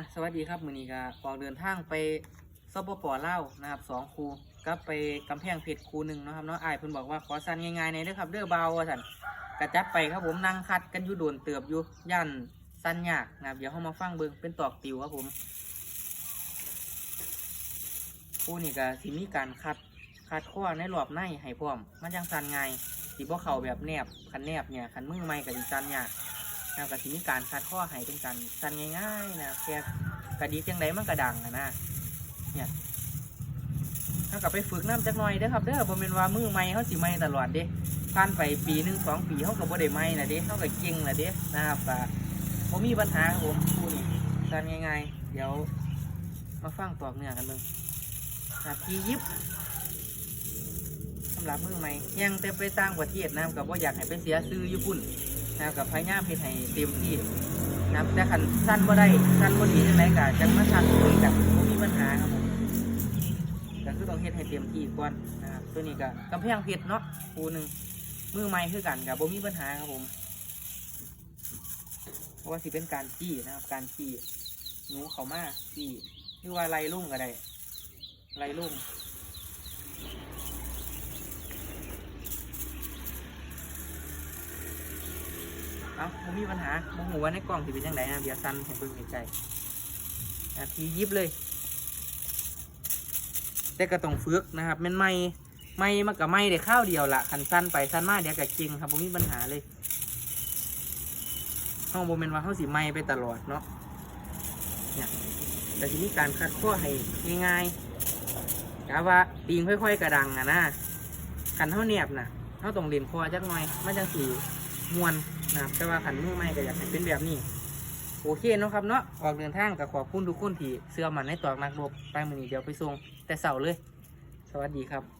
อะสวัสดีครับมือนี้ก็ออกเดินทางไปสปปล่าวนะครับสองครูก็ไปกำแพงเพชรครูหนึ่งเนาะครับเนาะไอ้ายเพิ่นบอกว่าขอสั้นง่ายๆในอยเด้อครับเด้อเบาว่าสั่นกระจัดไปครับผมนั่งคัดกันอยู่โดนเติบอยู่ย่านสั้นยากนะครับเดี๋ยวเฮามาฟังเบิ่งเป็นตอกติวครับผมครูนี่ก็สิมีการคัดคัดข้อในรอบในให้พร้อมมันจังสั้นง่ายสิบ่เขาแบบแนบคันแนบเนี่ยคันมือใหม่ก็สิสั้นยาก นะครับก็สิมีการคัดข้อให้เป็นการสั้นง่ายๆนะครับแค่กระดีจังไดมันกระดังนะนะเนี่ยถ้ากับไปฝึกน้ำจักหน่อยเด้อครับเด้อบ่แม่นว่ามือใหม่เขาสิใหม่ตลอดเด้ผ่านไปปีหนึ่งสองปีเขาก็บ่ได้ใหม่นะเด้เขาก็เก่งนะเด้นะครับก็บ่มีปัญหาครับผมคู่นี้สั้นง่ายๆเดี๋ยวมาฟังตอกเนื้อกันเบิ่งครับทียิบสำหรับมือใหม่ยังแต่ไปต่างประเทศนะครับก็บ่อยากให้ไปเสียซื้อญี่ปุ่น นะครับกับพยายามเฮ็ดให้เต็มที่นะครับแต่ขันสั้นบ่ได้สั้นบ่ดีจังไดก็จังมาสั้นคุยกันบ่มีปัญหาครับผมก็คือต้องเฮ็ดให้เต็มที่ก่อนนะครับตัวนี้ก็กำแพงเพชรเนาะคู่หนึ่งมือใหม่คือกันก็บ่มีปัญหาครับผม เพราะว่าสิเป็นการจี้นะครับ การจี้หนูเขามาจี้หรือว่าไล่ลุ่งก็ได้ไล่ลุ่ง เอาผมมีปัญหาโมโหว่าในกล่องสิเป็นยังไงนะเดี๋ยวสั้นให้เบิ่งในใจนาทียิบเลย แต่ก็ต้องฝึกนะครับแม่นไม่ไม่มันกับไม่ได้ข้าวเดียวละคันสั้นไปสั้นมากเดี๋ยวก็จริงครับผมมีปัญหาเลยห้องโมเมนว่าเขาสิไม่ไปตลอดเนาะเนี่ยแต่ทีนี้การคัดข้อให้ง่ายๆกะว่าตีงค่อย ๆ กระดังอะนะคันเท่าเนียบนะเขาต้องเรียนคอจักหน่อยมันจะสี มวนนะครับแต่ว่าขันมือใหม่ก็อยากให้เป็นแบบนี้ โอเคเนาะครับเนาะออกเดินทางกับขอบคุณทุกคนที่เสื้อมันในตอกนักรบไปมือนี้เดี๋ยวไปส่งแต่เสาเลย สวัสดีครับ